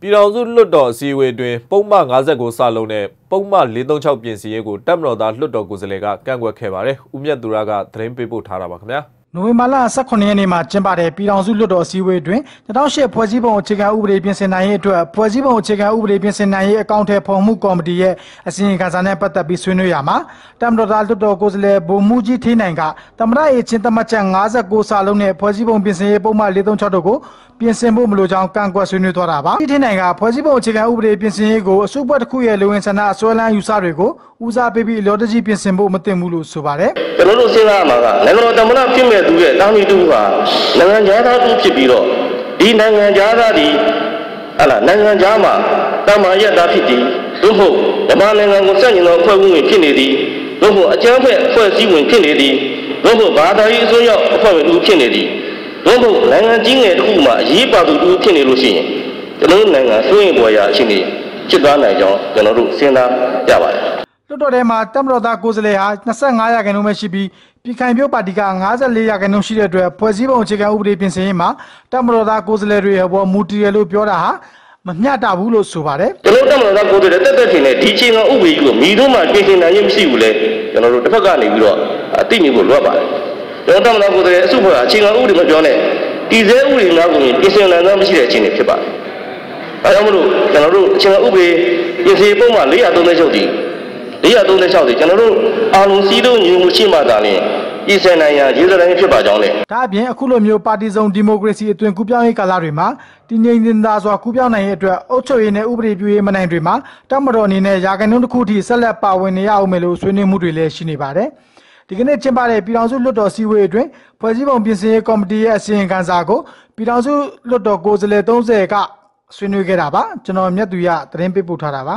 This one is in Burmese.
ပြည်ထောင်စုလွှတ်တော်အစည်းအဝေးတွင်ပုံမှန်59စလုံးနဲ့ပုံမှန်436ပြင်ဆင်ရေးကိုတပ်မတော်သားလွှတ်တော်ကိုယ်စားလှယ်ကကန့်ကွက်ခဲ့ပါတယ်။ဦးမြတ်သူရကသတင်းပေးပို့ထားတာပါခင်ဗျာ။နိုဝင်ဘာလ18ရက်နေ့မှာကျင်းပတဲ့ပြည်ထောင်စုလွှတ်တော်အစည်းအဝေးတွင်2008ဖွဲ့စည်းပုံအခြေခံဥပဒေပြင်ဆင်နိုင်ရေးအတွက်ဖွဲ့စည်းပုံအခြေခံဥပဒေပြင်ဆင်နိုင်ရေးအကောင့်ထဲပေါ်မှုကော်မတီရဲ့အစီရင်ခံစာနဲ့ပတ်သက်ပြီးဆွေးနွေးရမှာတမ်မတော်သားလွှတ်တော်ကိုယ်စားလှယ်ဗိုလ်မှူးကြီးထေးနိုင်ကတမရရေးချင်းသတ်မှတ်ချက်59စာလုံးနဲ့ဖွဲ့စည်းပုံပြင်ဆင်ရေးပုံမှန်436တို့ကို ပြင်ဆင်ဖို့မလိုကြောင်းကန့်ကွက်ဆွေးနွေးသွားတာပါဒီထေးနိုင်ကဖွဲ့စည်းပုံအခြေခံဥပဒေပြင်ဆင်ရေးကိုအစုအဖွဲ့တစ်ခုရဲ့လူဝင်ဆန္ဒအစွဲလန်းယူဆတွေကိုဦးစားပေးပြီးအလောတကြီးပြင်ဆင်ဖို့မသင့်ဘူးလို့ဆိုပါတယ်ကျွန်တော်တို့စဉ်းစားရမှာကနိုင်ငံတော်တမန်တော်ဖြစ်မဲ့သူရဲ့တာမီတူဟာနိုင်ငံသားသူဖြစ်ပြီးတော့ဒီနိုင်ငံသားဒီဟလာနိုင်ငံသားမှာတမန်ရတာဖြစ်သည်သို့မဟုတ်ဓမ္မနိုင်ငံကိုစက်ကျင်သောအဖွဲ့ဝင်ဖြစ်နေသည်သို့မဟုတ်အကြမ်းဖက်အဖွဲ့အစည်းဝင်ဖြစ်နေသည်သို့မဟုတ်ဘာသာရေးအစိုးရအဖွဲ့ဝင်သူဖြစ်နေသည် သို့မဟုတ်နိုင်ငံကြီးငယ်တစ်ခုမှာအရေးပါသူသူဖြစ်နေလို့ရှိရင်ကျွန်တော်တို့နိုင်ငံစိုးရင်ပေါ်ရာအချင်းတွေဖြစ်သွားနိုင်ကြောင်းကျွန်တော်တို့စဉ်းစားရပါတယ်လွှတ်တော်ထဲမှာတမတော်သားကိုယ်စားလှယ်ဟာ25ရာခိုင်နှုန်းပဲရှိပြီးပြည်ခိုင်ပြုတ်ပါတီက54ရာခိုင်နှုန်းရှိတဲ့အတွက်ဖွဲ့စည်းပုံအခြေခံဥပဒေပြင်ဆင်ရေးမှာတမတော်သားကိုယ်စားလှယ်တွေဟောမူတည်ရလို့ပြောတာဟာမမျှတဘူးလို့ဆိုပါတယ်ကျွန်တော်တို့တမန်တော်ကိုယ်တည်းတက်တက်ထင်တဲ့ဒီချိန်ကဥပဒေကြီးကိုမိတို့မှပြင်ဆင်နိုင်ခြင်းမရှိဘူးလေကျွန်တော်တို့တစ်ဖက်ကနေပြီးတော့အသိမြင်ဖို့လွတ်ပါတယ် ကျွန်တော်တမန်တော်ကိုယ်တည်းအစုဖွဲ့အချိန်ကဥပဒေမပြောနဲ့ဒီစဲဥပဒေများကိုပြင်ဆင်နိုင်သောမရှိတဲ့အချိန်တွေဖြစ်ပါတယ်အဲကြောင့်မလို့ကျွန်တော်တို့အချိန်ကဥပဒေပြင်ဆင်ပုံမှန်436ဒီ436ဒီကျွန်တော်တို့အာလုံးစည်းလုံးညီမှုရှိမှသာလျှင်ပြင်ဆင်နိုင်ရရေးစတိုင်းဖြစ်ပါကြောင်းလေဒါအပြင်အခုလိုမျိုးပါတီစုံဒီမိုကရေစီအသွင်ကူးပြောင်းရေးကာလတွေမှာတည်ငြိမ်တင်သာစွာကူးပြောင်းနိုင်ရေးအတွက်အုပ်ချုပ်ရေးနဲ့ဥပဒေပြုရေးမနိုင်တွေမှာတမတော်အနေနဲ့ရာခိုင်နှုန်းတစ်ခုထိဆက်လက်ပါဝင်နေရအောင်မယ်လို့ဆွေးနွေးမှုတွေလည်းရှိနေပါတယ် ဒီကနေ့ကျင်းပတဲ့ပြည်ထောင်စုလွှတ်တော်စည်းဝေးအတွင်းဖွဲ့စည်းပုံပြင်ဆင်ရေးကော်မတီရဲ့အစီရင်ခံစာကိုပြည်ထောင်စုလွှတ်တော်ကိုယ်စားလှယ်30ကဆွေးနွေးခဲ့တာပါကျွန်တော်မြတ်သူရသတင်းပေးပို့ထားတာပါ